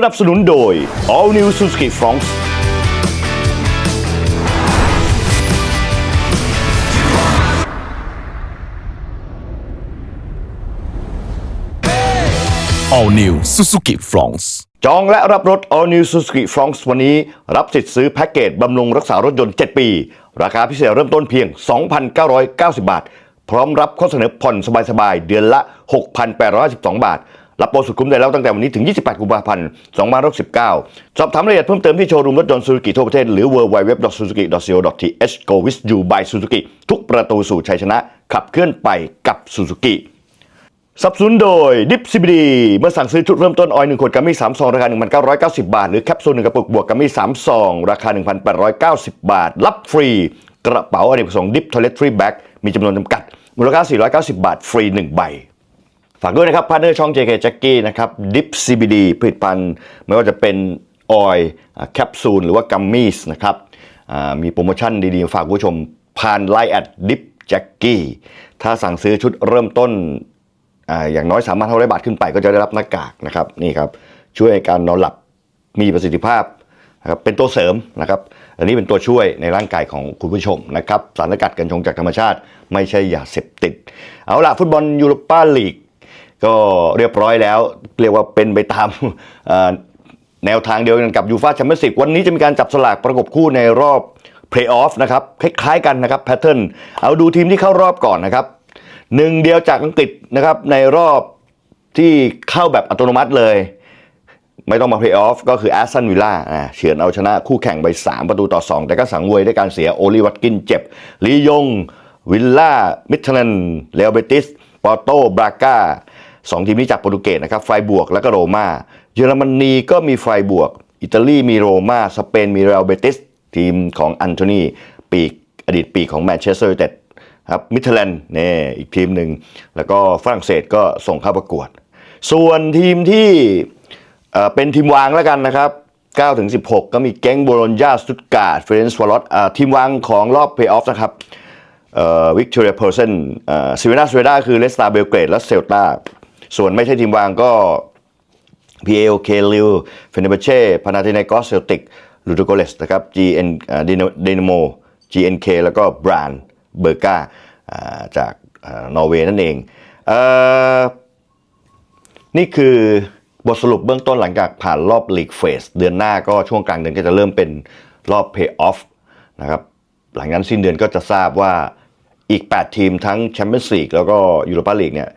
สนับสนุนโดย All New Suzuki Fronx All New Suzuki Fronx จองและรับรถ All New Suzuki Fronx วันนี้ รับสิทธิ์ซื้อแพ็กเกจบำรุงรักษารถยนต์ 7 ปี ราคาพิเศษเริ่มต้นเพียง 2,990 บาท พร้อมรับข้อเสนอผ่อนสบายๆ เดือนละ 6,812 บาท รับโปรสุดคุ้มได้แล้วตั้งแต่วันนี้ถึง 28 กุมภาพันธ์2569 สอบถามรายละเอียดเพิ่มเติมที่โชว์รูมรถยนต์ Suzuki ทั่วประเทศ หรือ www.suzuki.co.th Go with you by Suzuki ทุกประตูสู่ชัยชนะ ขับเคลื่อนไปกับ Suzuki สับสนโดยดิฟซิบีดีเมื่อสั่งซื้อชุดเริ่มต้นออยล์หนึ่งขวดกัมมี่สามซองราคา 1,990 บาท หรือแคปซูลหนึ่งกระปุกบวกกัมมี่สามซองราคา 1,890 บาท รับฟรี กระเป๋าอเนกประสงค์ดิฟทอเลทรีแบ็กมีจำนวนจำกัด มูลค่า 490 บาท ฟรี 1 ใบากด้วยนะครับพาร์เนอร์ช่อง JK Jackie นะครับดิฟ CBD ผลิตภัณฑ์ไม่ว่าจะเป็นออยล์แคปซูลหรือว่ากัมมี่นะครับมีโปรโมชั่นดีๆ ฝากคุณผู้ชมผ่านไลน์แอดดิฟแจ็กกี้ถ้าสั่งซื้อชุดเริ่มต้นออย่างน้อยสามารถเท่าไรบาทขึ้นไปก็จะได้รับหน้ากากนะครับนี่ครับช่วยในการนอนหลับมีประสิทธิภาพนะครับเป็นตัวเสริมนะครับอันนี้เป็นตัวช่วยในร่างกายของคุณผู้ชมนะครับสารสกัดกัญชงจากธรรมชาติ ไม่ใช่ยาเสพติด เอาล่ะฟุตบอลยูโรปาลีก ก็เรียบร้อยแล้ว เรียกว่าเป็นไปตามแนวทางเดียวกันกับยูฟาแชมเปี้ยนส์ลีกวันนี้จะมีการจับสลากประกบคู่ในรอบเพลย์ออฟนะครับคล้ายๆกันนะครับแพทเทิร์นเอาดูทีมที่เข้ารอบก่อนนะครับหนึ่งเดียวจากอังกฤษนะครับในรอบที่เข้าแบบอัตโนมัติเลย ไม่ต้องมาเพลย์ออฟก็คือแอสตันวิลล่าเฉือนเอาชนะคู่แข่งไป 3 ประตูต่อ 2 แต่ก็สังเวยด้วยการเสียโอลิวัตกินเจ็บลียงวิลล่ามิทเลนเลอเบติสปอร์โตบราก้า สองทีมนี้จากโปรตุเกสนะครับไฟบวกแล้วก็โรมาเยอรมนีก็มีไฟบวก อิตาลีมีโรมาสเปนมีเรอัลเบติสทีมของอันโทนีปีกอดีตปีกของแมนเชสเตอร์ยูไนเต็ดครับมิเทแลนด์นี่อีกทีมหนึ่ง แล้วก็ฝรั่งเศสก็ส่งเข้าประกวด ส่วนทีมที่เป็นทีมวางแล้วกันนะครับ9ถึง16 ก็มีแก๊งโบโลญญาสตุตการ์ดเฟรนซ์วอลลอตทีมวางของรอบเพลย์ออฟนะครับวิกตอเรียเพอร์เซนซิเวนาสเวดาคือเลสตาเบลเกรดและเซลตา ส่วนไม่ใช่ทีมวางก็ PAOK ลิวเฟเนเบเช่พานาเทเนกอสเซลติกลูโดโกเลสนะครับ GN ดินาโม GNK แล้วก็บรานเบอร์กาจากนอร์เวย์นั่นเองเออนี่คือบทสรุปเบื้องต้นหลังจากผ่านรอบลีกเฟสเดือนหน้าก็ช่วงกลางเดือนก็จะเริ่มเป็นรอบเพย์ออฟนะครับหลังนั้นสิ้นเดือนก็จะทราบว่าอีก 8 ทีมทั้งแชมเปี้ยนส์ลีกแล้วก็ยูโรปาลีกเนี่ย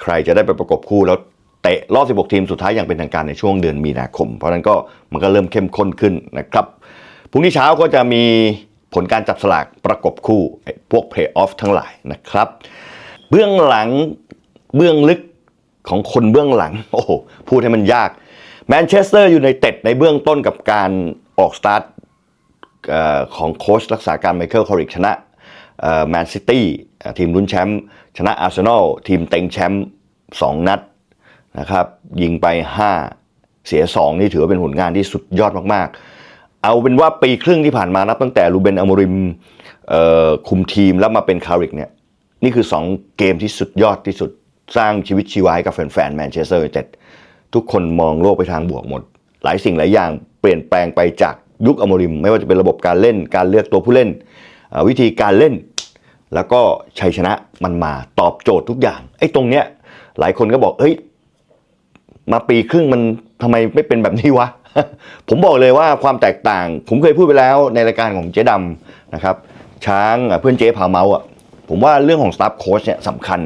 ใครจะได้ไปประกบคู่แล้วเตะรอบ 16 ทีมสุดท้ายอย่างเป็นทางการในช่วงเดือนมีนาคม เพราะนั้นก็มันก็เริ่มเข้มข้นขึ้นนะครับพรุ่งนี้เช้าก็จะมีผลการจับสลากประกบคู่พวกเพลย์ออฟทั้งหลายนะครับ เบื้องหลังเบื้องลึกของคนเบื้องหลัง โอ้โหพูดให้มันยากแมนเชสเตอร์อยู่ในเต็ดในเบื้องต้นกับการออกสตาร์ทของโค้ชรักษาการไมเคิลคอริกชนะแมนซิตี้ ทีมลุ้นแชมป์ชนะอาร์เซนอลทีมเต็งแชมป์2นัดนะครับยิงไป 5 เสีย 2 นี่ถือว่าเป็นผลงานที่สุดยอดมากๆ เอาเป็นว่าปีครึ่งที่ผ่านมานับตั้งแต่ลูเบนอมริมคุมทีมแล้วมาเป็นคาริกเนี่ยนี่คือ 2 เกมที่สุดยอดที่สุดสร้างชีวิตชีวาให้กับแฟนๆแมนเชสเตอร์ยูไนเต็ดทุกคนมองโลกไปทางบวกหมด หลายสิ่งหลายอย่างเปลี่ยนแปลงไปจากยุคอมริม ไม่ว่าจะเป็นระบบการเล่นการเลือกตัวผู้เล่น วิธีการเล่น แล้วก็ชัยชนะมันมาตอบโจทย์ทุกอย่างไอ้ตรงเนี้ยหลายคนก็บอกเฮ้ยมาปีครึ่งมันทำไมไม่เป็นแบบนี้วะ ผมบอกเลยว่าความแตกต่าง ผมเคยพูดไปแล้วในรายการของเจ๊ดำนะครับ ช้างอะเพื่อนเจ๊พาเมาส์อะผมว่าเรื่องของสตาฟโค้ชเนี่ยสำคัญ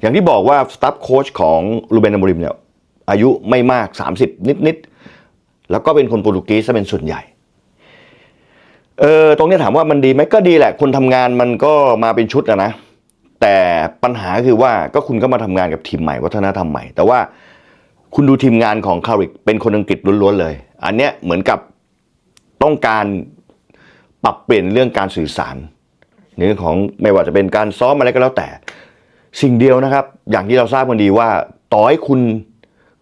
อย่างที่บอกว่าสตาฟโค้ชของลูเบนอมริมเนี่ยอายุไม่มาก 30 นิดๆ แล้วก็เป็นคนโปรตุเกสซะเป็นส่วนใหญ่ เออตรงนี้ถามว่ามันดีไหมก็ดีแหละคนทำงานมันก็มาเป็นชุดอะนะ แต่ปัญหาคือว่าก็คุณก็มาทำงานกับทีมใหม่วัฒนธรรมใหม่ แต่ว่าคุณดูทีมงานของคาริกเป็นคนอังกฤษล้วนๆเลย อันเนี้ยเหมือนกับต้องการปรับเปลี่ยนเรื่องการสื่อสารในเรื่องของไม่ว่าจะเป็นการซ้อมอะไรก็แล้วแต่ สิ่งเดียวนะครับ อย่างที่เราทราบกันดีว่า ต่อให้คุณ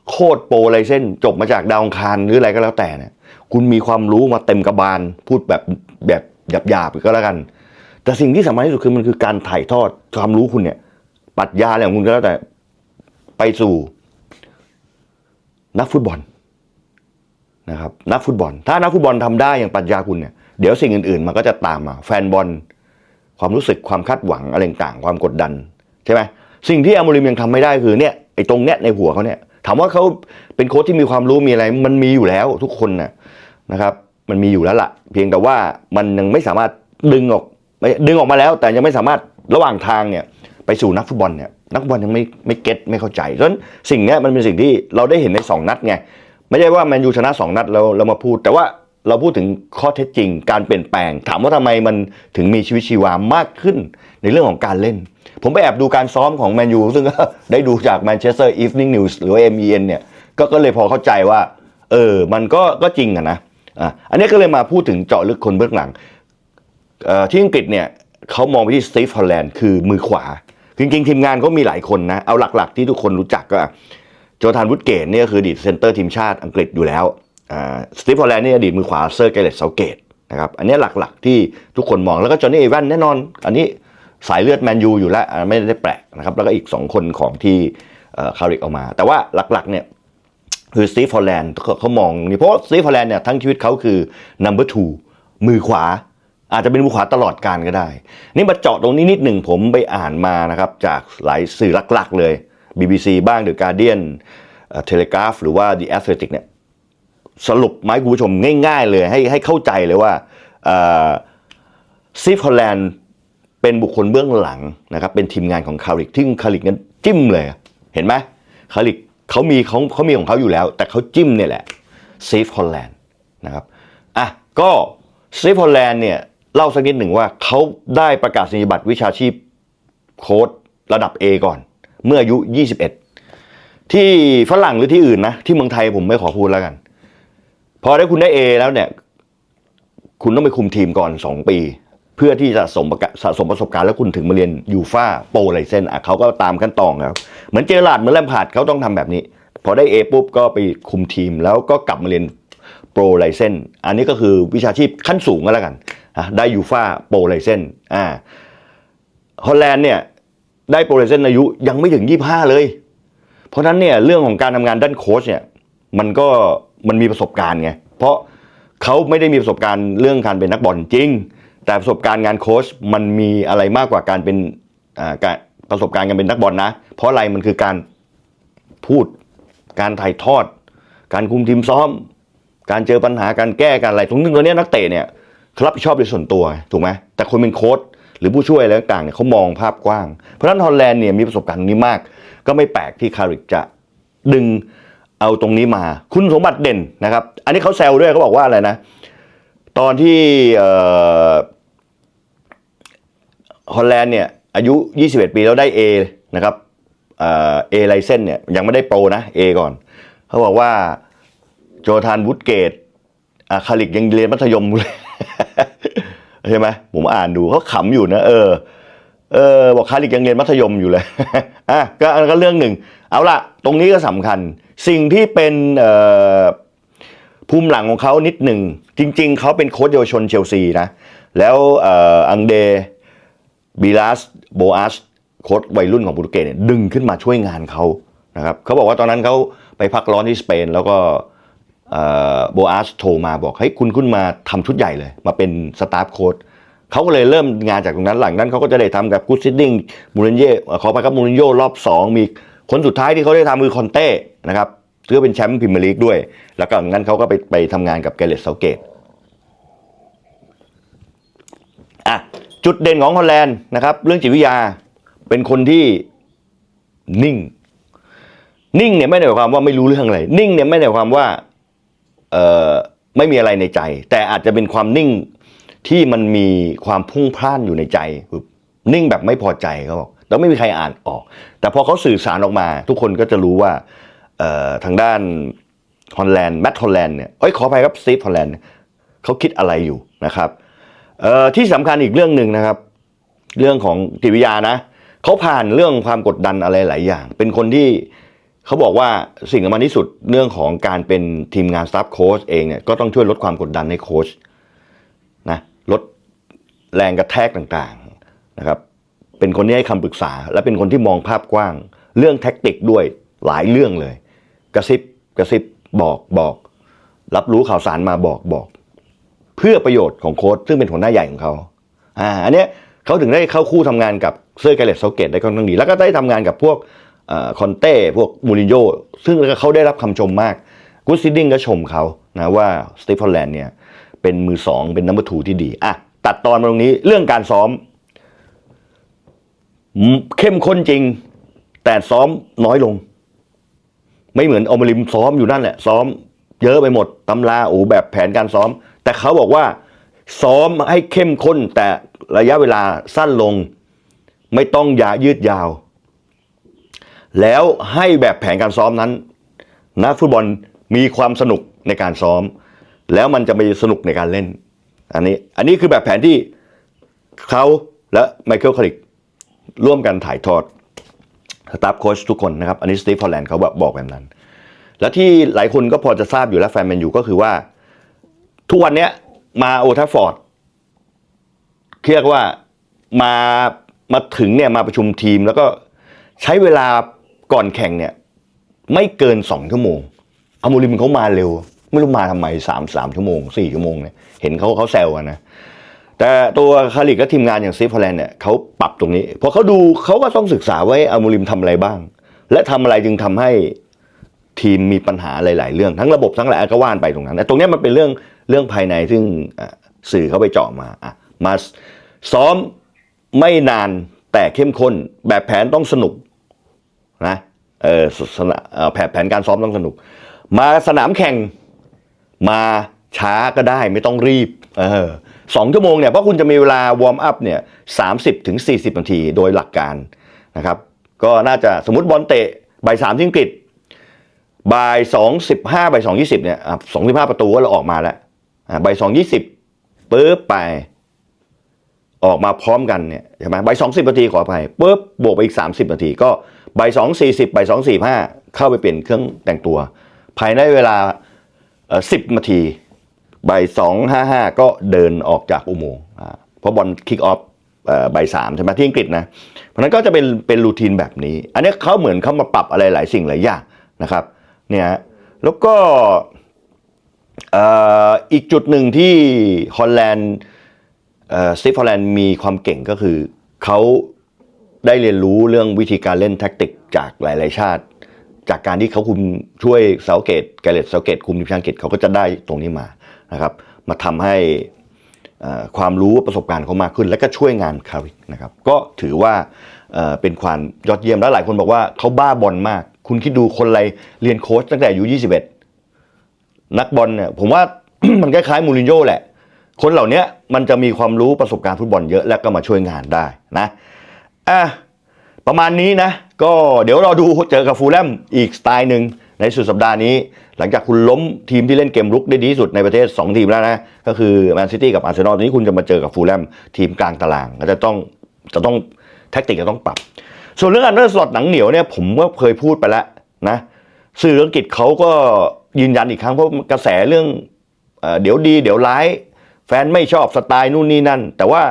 โคตรโปรอะไรเส้นจบมาจากดาวองคารหรืออะไรก็แล้วแต่เนี่ย คุณมีความรู้มาเต็มกระบาล พูดแบบแบบหยาบๆก็แล้วกัน แต่สิ่งที่สำคัญที่สุดคือมันคือการถ่ายทอดความรู้คุณเนี่ยปรัชญาอะไรของคุณก็แล้วแต่ไปสู่ นักฟุตบอลนะครับนักฟุตบอล ถ้านักฟุตบอลทำได้อย่างปรัชญาคุณเนี่ยเดี๋ยวสิ่งอื่นๆ มันก็จะตามมา แฟนบอล ความรู้สึกความคาดหวังอะไรต่างๆความกดดันใช่ไหมสิ่งที่อาโมริมยังทำไม่ได้คือเนี่ยไอ้ตรงเนี้ยในหัวเขาเนี่ยถามว่าเขาเป็นโค้ชที่มีความรู้มีอะไร มันมีอยู่แล้วทุกคนนะ นะครับ มันมีอยู่แล้วล่ะ เพียงแต่ว่ามันยังไม่สามารถดึงออกไม่ดึงออกมาแล้ว แต่ยังไม่สามารถระหว่างทางเนี่ยไปสู่นักฟุตบอลเนี่ยนักฟุตบอลยังไม่ไม่เก็ตไม่เข้าใจเพราะฉะนั้นสิ่งนี้มันเป็นสิ่งที่เราได้เห็นใน 2 นัดไงไม่ใช่ว่าแมนยูชนะ 2 นัดแล้วเรามาพูด แต่ว่าเราพูดถึงข้อเท็จจริง การเปลี่ยนแปลง ถามว่าทำไมมันถึงมีชีวิตชีวามากขึ้นในเรื่องของการเล่น ผมไปแอบดูการซ้อมของแมนยูซึ่งก็ได้ดูจาก Manchester Evening News หรือว่า MEN เนี่ยก็ก็เลยพอเข้าใจว่าเออมันก็ก็จริงอะนะ อะอันนี้ก็เลยมาพูดถึงเจาะลึกคนเบื้องหลังที่อังกฤษเนี่ยเขามองไปที่สตีฟฮอลแลนด์คือมือขวา จริงๆ ทีมงานเขามีหลายคนนะ เอาหลักๆ ที่ทุกคนรู้จักก็โจทานวุฒเกตเนี่ยก็คืออดีตเซนเตอร์ทีมชาติอังกฤษอยู่แล้วสตีฟฮอลแลนด์นี่อดีตมือขวาเซอร์เกเรตเซาเกตนะครับอันนี้หลักๆที่ทุกคนมองแล้วก็จอห์นนี่เอแวนแน่นอน อันนี้สายเลือดแมนยูอยู่แล้วไม่ได้แปลกนะครับแล้วก็อีก 2 คนของที่คาริกเอามา แต่ว่าหลักๆเนี่ย คือสตีฟฮอลแลนด์เขามองนี่เพราะสตีฟฮอลแลนด์เนี่ยทั้งชีวิตเขาคือ number two มือขวา อาจจะเป็นมือขวาตลอดการก็ได้ นี่มาเจาะตรงนี้นิดหนึ่งผมไปอ่านมานะครับ จากหลายสื่อหลักๆเลย BBC บ้าง The Guardian เอ่อ Telegraph หรือว่า The Athletic เนี่ยสรุปมาให้คุณผู้ชมง่ายๆเลย ให้ให้เข้าใจเลยว่าซีฟฮอลแลนด์เป็นบุคคลเบื้องหลังนะครับเป็นทีมงานของคาริกที่คาริกนั้นจิ้มเลย เห็นไหมคาริก เขามีเขาเขามีของเขาอยู่แล้ว แต่เขาจิ้มเนี่ยแหละซีฟฮอลแลนด์นะครับอะก็ซีฟฮอลแลนด์เนี่ยเล่าสักนิดหนึ่งว่าเขาได้ประกาศนียบัตรวิชาชีพโค้ดระดับ A ก่อน เมื่ออายุ 21 ที่ฝรั่งหรือที่อื่นนะ ที่เมืองไทยผมไม่ขอพูดแล้วกัน พอได้คุณได้ A แล้วเนี่ย คุณต้องไปคุมทีมก่อน 2 ปี เพื่อที่จะสะสมประสะสมประสบการณ์แล้วคุณถึงมาเรียนยูฟ่าโปรไลเซนอะเขาก็ตามขั้นตอนครับ เหมือนเจอราดเหมือนแลมพาร์ดเขาต้องทำแบบนี้ พอได้ A ปุ๊บก็ไปคุมทีม แล้วก็กลับมาเรียนโปรไลเซนอันนี้ก็คือวิชาชีพขั้นสูงก็แล้วกันได้ยูฟ่าโปรไลเซนอ่าฮอลแลนด์เนี่ยได้โปรไลเซนอายุยังไม่ถึง 25 เลย เพราะฉะนั้นเนี่ยเรื่องของการทำงานด้านโค้ชเนี่ยมันก็มันมีประสบการณ์ไงเพราะเขาไม่ได้มีประสบการณ์เรื่องการเป็นนักบอลจริง แต่ประสบการณ์งานโค้ชมันมีอะไรมากกว่าการเป็นการประสบการณ์การเป็นนักบอลนะ เพราะอะไรมันคือการพูด การถ่ายทอด การคุมทีมซ้อม การเจอปัญหาการแก้การอะไรตรงนี้ตัวเนี้ยนักเตะเนี่ยรับผิดชอบในส่วนตัวถูกไหมแต่คนเป็นโค้ชหรือผู้ช่วยอะไรต่างๆเนี่ยเขามองภาพกว้าง เพราะฉะนั้นฮอลแลนด์เนี่ยมีประสบการณ์ตรงนี้มาก ก็ไม่แปลกที่คาริกจะดึงเอาตรงนี้มา คุณสมบัติเด่นนะครับ อันนี้เขาแซวด้วยเขาบอกว่าอะไรนะ ตอนที่ ฮอลแลนด์เนี่ยอายุ 21 ปีแล้วได้ A นะครับเอไลเซนเนี่ยยังไม่ได้โปรนะ A ก่อน เขาบอกว่าโจทานวูดเกตอาคาริกยังเรียนมัธยมเลยใช่ไหมผมอ่านดูเขาขำอยู่นะ เออ เออ บอกคาริกยังเรียนมัธยมอยู่เลยอะก็อันก็เรื่องหนึ่ง เอาละตรงนี้ก็สำคัญ สิ่งที่เป็นภูมิหลังของเขานิดหนึ่ง จริง ๆ เขาเป็นโค้ชเยาวชนเชลซีนะ แล้วอ,อ,อังเด บิลัสโบอัสโค้ชวัยรุ่นของโปรตุเกสเนี่ยดึงขึ้นมาช่วยงานเขานะครับเขาบอกว่าตอนนั้นเขาไปพักร้อนที่สเปน แล้วก็โบอัสโทรมาบอกให้คุณขึ้นมาทำชุดใหญ่เลย มาเป็นสตาฟโค้ชเขาก็เลยเริ่มงานจากตรงนั้นหลังนั้นเขาก็จะได้ทำกับกูซิดดิ้งมูรินเย่ขอไปครับมูรินโญ่รอบ 2 มีคนสุดท้ายที่เขาได้ทำคือคอนเต้นะครับซึ่งก็เป็นแชมป์พรีเมียร์ลีกด้วย แล้วก็หลังนั้นเขาก็ไปไปทำงานกับเกเรตเซาเกต อะ จุดเด่นของฮอลแลนด์นะครับ เรื่องจิตวิทยาเป็นคนที่นิ่ง นิ่งเนี่ยไม่ได้หมายความว่าไม่รู้เรื่องอะไร นิ่งเนี่ยไม่ได้หมายความว่าเอ่อไม่มีอะไรในใจ แต่อาจจะเป็นความนิ่งที่มันมีความพุ่งพล่านอยู่ในใจนิ่งแบบไม่พอใจเขาบอกแล้วไม่มีใครอ่านออก แต่พอเขาสื่อสารออกมา ทุกคนก็จะรู้ว่าเอ่อทางด้านฮอลแลนด์แมตต์ฮอลแลนด์เนี่ยเอ้ยขออภัยครับสตีฟฮอลแลนด์เขาคิดอะไรอยู่นะครับ เอ่อที่สำคัญอีกเรื่องหนึ่งนะครับ เรื่องของจิตวิทยานะเขาผ่านเรื่องความกดดันอะไรหลายอย่าง เป็นคนที่เขาบอกว่าสิ่งสำคัญที่สุดเรื่องของการเป็นทีมงานสตาฟโค้ชเองเนี่ยก็ต้องช่วยลดความกดดันให้โค้ชนะลดแรงกระแทกต่างๆนะครับ เป็นคนที่ให้คำปรึกษา และเป็นคนที่มองภาพกว้าง เรื่องแท็กติกด้วยหลายเรื่องเลย กระซิบกระซิบบอกบอก รับรู้ข่าวสารมาบอกบอก เพื่อประโยชน์ของโค้ชซึ่งเป็นหัวหน้าใหญ่ของเขาอ่าอันเนี้ยเขาถึงได้เข้าคู่ทำงานกับเซอร์แกเลตเซเกตได้ค่อนข้างดี แล้วก็ได้ทำงานกับพวกคอนเต้พวกมูรินโญ่ซึ่งเขาได้รับคำชมมากกูซิดดิ้งก็ชมเขานะว่าสตีฟอนแลนด์เนี่ยเป็นมือสองเป็นนัมเบอร์ทูที่ดีอะตัดตอนมาตรงนี้เรื่องการซ้อม เข้มข้นจริง แต่ซ้อมน้อยลง ไม่เหมือนอมริมซ้อมอยู่นั่นแหละ ซ้อมเยอะไปหมดตำราโอ้แบบแผนการซ้อม แต่เขาบอกว่า ซ้อมให้เข้มข้นแต่ระยะเวลาสั้นลง ไม่ต้องอย่ายืดยาว แล้วให้แบบแผนการซ้อมนั้นนักฟุตบอลมีความสนุกในการซ้อม แล้วมันจะไปสนุกในการเล่น อันนี้อันนี้คือแบบแผนที่เขาและไมเคิลคาริกร่วมกันถ่ายทอดสตาฟโค้ชทุกคนนะครับ อันนี้สตีฟพอลแลนด์เขาบอกแบบนั้น แล้วที่หลายคนก็พอจะทราบอยู่แล้วแฟนแมนยูก็คือว่า ทุกวันเนี้ยมาโอทัฟฟอร์ดเรียกว่ามามาถึงเนี่ยมาประชุมทีมแล้วก็ใช้เวลาก่อนแข่งเนี่ย ไม่เกินสองชั่วโมงอามูริมเขามาเร็ว ไม่รู้มาทำไมสามสามชั่วโมงสี่ชั่วโมงเนี่ยเห็นเขาเขาแซวกันนะแต่ตัวคาริกและทีมงานอย่างซีฟอลแลนด์เนี่ยเขาปรับตรงนี้พอเขาดูเขาก็ต้องศึกษาไว่าอามูริมทำอะไรบ้าง และทำอะไรจึงทำให้ทีมมีปัญหาหลาย ๆ เรื่องทั้งระบบทั้งหลายก็ว่านไปตรงนั้นแต่ตรงนี้มันเป็นเรื่อง เรื่องภายในซึ่งสื่อเขาไปเจาะมาอะมาซ้อมไม่นานแต่เข้มข้น แบบแผนต้องสนุกนะเออแผนแผนการซ้อมต้องสนุก มาสนามแข่งมาช้าก็ได้ไม่ต้องรีบเออสองชั่วโมงเนี่ยเพราะคุณจะมีเวลาวอร์มอัพเนี่ยสามสิบถึงสี่สิบนาทีโดยหลักการนะครับก็น่าจะสมมติบอลเตะบ่ายสามที่อังกฤษบ่ายสองสิบห้าบ่ายสองยี่สิบเนี่ยสองสิบห้าประตูก็เราออกมาแล้ว อะบ่ายสองยี่สิบปุ๊บไป ออกมาพร้อมกันเนี่ยใช่ไหมใบสองสิบนาทีขออภัยปุ๊บบวกไปอีกสามสิบนาที ก็ใบสองสี่สิบใบสองสี่ห้าเข้าไปเปลี่ยนเครื่องแต่งตัว ภายในเวลาสิบนาทีใบสองห้าห้าก็เดินออกจากอุโมงค์เพราะบอลคิกออฟใบสามใช่ไหมที่อังกฤษนะ เพราะนั้นก็จะเป็นเป็นรูทีนแบบนี้ อันนี้เขาเหมือนเขามาปรับอะไรหลายสิ่งหลายอย่างนะครับเนี่ยแล้วก็ อีกจุดหนึ่งที่ฮอลแลนด์สตีฟฮอลแลนด์มีความเก่งก็คือเขาได้เรียนรู้เรื่องวิธีการเล่นแท็กติกจากหลาย ๆ ชาติ จากการที่เขาคุมช่วยเซาเกตแกเลตเซาเกตคุมทีมชาติอังกฤษเขาก็จะได้ตรงนี้มานะครับ มาทำให้ความรู้ประสบการณ์เขามากขึ้น และก็ช่วยงานคาริกนะครับ ก็ถือว่าเเป็นความยอดเยี่ยมแล้วหลายคนบอกว่าเขาบ้าบอลมาก คุณคิดดูคนไรเรียนโค้ชตั้งแต่อายุ21 นักบอลเนี่ยผมว่า มันคล้ายๆมูรินโญ่แหละ คนเหล่านี้มันจะมีความรู้ประสบการณ์ฟุตบอลเยอะแล้วก็มาช่วยงานได้นะอะประมาณนี้นะ ก็เดี๋ยวเราดูเจอกับฟูลแลมอีกสไตล์หนึ่งในสุดสัปดาห์นี้ หลังจากคุณล้มทีมที่เล่นเกมรุกได้ดีที่สุดในประเทศ 2 ทีมแล้วนะ ก็คือแมนซิตี้กับอาร์เซนอลตอนนี้คุณจะมาเจอกับฟูลแลมทีมกลางตารางก็จะต้องจะต้องแท็กติกจะต้องปรับ ส่วนเรื่องอันเดอร์สลอตหนังเหนียวเนี่ยผมก็เคยพูดไปแล้วนะสื่ออังกฤษเขาก็ ยืนยันอีกครั้งเพราะกระแสเรื่องเอเดี๋ยวดี เดี๋ยวร้าย แฟนไม่ชอบสไตล์นู่นนี่นั่น แต่ว่า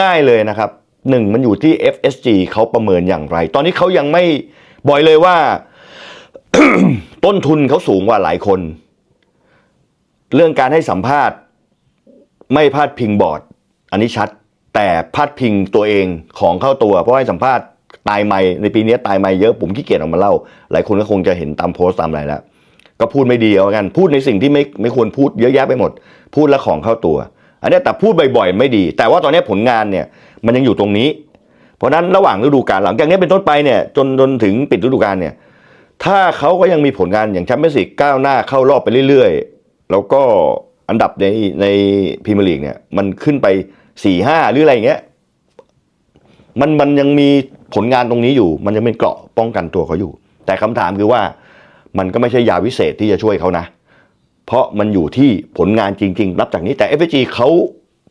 ง่ายๆเลยนะครับหนึ่งมันอยู่ที่ FSG เขาประเมินอย่างไร ตอนนี้เขายังไม่บ่อยเลยว่า ต้นทุนเขาสูงกว่าหลายคน เรื่องการให้สัมภาษณ์ ไม่พาดพิงบอร์ด อันนี้ชัด แต่พาดพิงตัวเองของเข้าตัว เพราะให้สัมภาษณ์ตายไม่ในปีนี้ตายไม่เยอะผมขี้เกียจออกมาเล่า หลายคนก็คงจะเห็นตามโพสต์ตามอะไรแล้ว ก็พูดไม่ดีเอากัน พูดในสิ่งที่ไม่ไม่ควรพูดเยอะแยะไปหมด พูดแล้วของเข้าตัว อันนี้แต่พูดบ่อยๆไม่ดี แต่ว่าตอนนี้ผลงานเนี่ยมันยังอยู่ตรงนี้ เพราะนั้นระหว่างฤดูกาลหลังจากนี้เป็นต้นไปเนี่ยจนจนถึงปิดฤดูกาลเนี่ยถ้าเขาก็ยังมีผลงานอย่างแชมเปี้ยนส์ลีกก้าวหน้าเข้ารอบไปเรื่อยๆ แล้วก็อันดับในในพรีเมียร์ลีกเนี่ยมันขึ้นไปสี่ห้าหรืออะไรอย่างเงี้ยมันมันยังมีผลงานตรงนี้อยู่ มันยังเป็นเกราะป้องกันตัวเขาอยู่ แต่คำถามคือว่า มันก็ไม่ใช่ยาวิเศษที่จะช่วยเขานะ เพราะมันอยู่ที่ผลงานจริง ๆ รับจากนี้แต่ f อ g เขา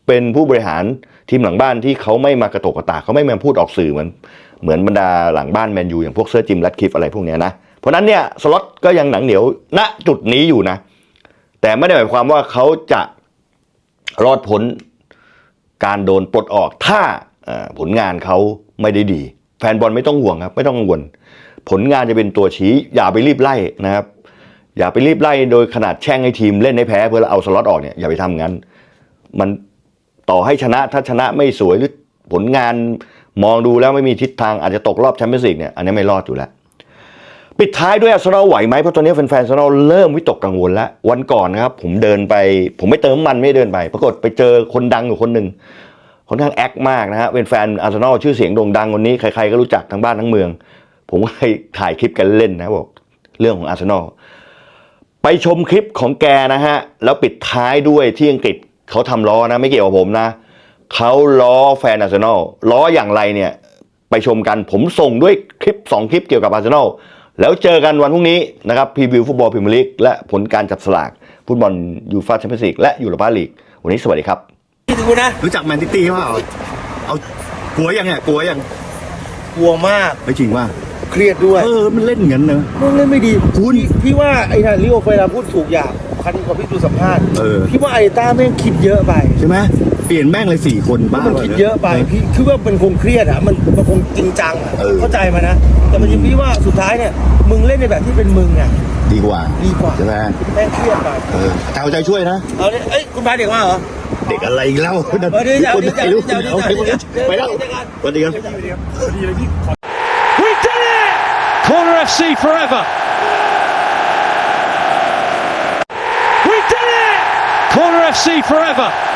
เป็นผู้บริหารทีมหลังบ้านที่เขาไม่มากระโตกกระตากเขาไม่มาพูดออกสื่อเหมือนเหมือนบรรดาหลังบ้านแมนยูอย่างพวกเซอร์จิมแรดคลิฟอะไรพวกเนี้ยนะ เพราะนั้นเนี่ยสล็อตก็ยังหนังเหนียวณจุดนี้อยู่นะ แต่ไม่ได้หมายความว่าเขาจะรอดพ้นการโดนปลดออกถ้าผลงานเขาไม่ได้ดี แฟนบอลไม่ต้องห่วงครับ ไม่ต้องกังวล ผลงานจะเป็นตัวชี้ อย่าไปรีบไล่นะครับ อย่าไปรีบไล่โดยขนาดแช่งให้ทีมเล่นให้แพ้เพื่อเอาสล็อตออกเนี่ยอย่าไปทำงั้น มันต่อให้ชนะถ้าชนะไม่สวยหรือผลงานมองดูแล้วไม่มีทิศทางอาจจะตกรอบแชมเปี้ยนส์ลีกเนี่ยอันนี้ไม่รอดอยู่แล้ว ปิดท้ายด้วยอาร์เซนอลไหวไหมเพราะตอนนี้แฟนๆอาร์เซนอลเริ่มวิตกกังวลแล้ว วันก่อนนะครับ ผมเดินไป ผมไม่เติมมันไม่เดินไป ปรากฏไปเจอคนดังอยู่คนหนึ่งค่อนข้างแอคมากนะฮะเป็นแฟนอาร์เซนอลชื่อเสียงโด่งดังคนนี้ใครๆก็รู้จักทั้งบ้านทั้งเมือง ผมก็เลยถ่ายคลิปกันเล่นนะบอกเรื่องของอาร์เซนอลไปชมคลิปของแกนะฮะ แล้วปิดท้ายด้วยที่อังกฤษเขาทำล้อนะ ไม่เกี่ยวกับผมนะเขาล้อแฟนอาร์เซนอลล้ออย่างไรเนี่ย ไปชมกันผมส่งด้วยคลิป 2 คลิปเกี่ยวกับอาร์เซนอลแล้วเจอกันวันพรุ่งนี้นะครับพรีวิวฟุตบอลพรีเมียร์ลีกและผลการจับสลากฟุตบอลยูฟ่าแชมเปี้ยนส์ลีกและยูโรปาลีกวันนี้สวัสดีครับคิดถึงกูนะรู้จักแมนซิตี้เปล่าเอากลัวยังเนี่ยกลัวยังกลัวมากไม่จริงว่า เครียดด้วย เออ มันเล่นอย่างนั้นเนอะมึงเล่นไม่ดีคุณพี่พี่ว่าไอ้นั่นลิโอเฟราพูดถูกอย่างคันกว่าพี่ดูสัมภาษณ์เออ พี่ว่าไอ้ต้าแม่งคิดเยอะไปใช่ไหมเปลี่ยนแม่งเลยสี่คนบ้ามันปคิดเยอะไปพี่คือว่ามันคงเครียดอะมันมันคงจริงจังอะเออเข้าใจมานะแต่มันยังพี่ว่าสุดท้ายเนี่ยมึงเล่นในแบบที่เป็นมึงอะดีกว่าดีกว่าใช่ไหมแม่งเครียดไปเออแต่เอาใจช่วยนะเอาเนี่ยเอ้ยคุณพาเด็กมาเหรอเด็กอะไรอีกแล้วเออดีจ้ะคนดีจ้ะไม่รู้ดีจ้ะดีจ้ะเอาไปหมดแล้วดีจ้ะไปแล้วดีจ้ะสวัสดีครับ We did it! Corner FC forever. We did it! Corner FC forever.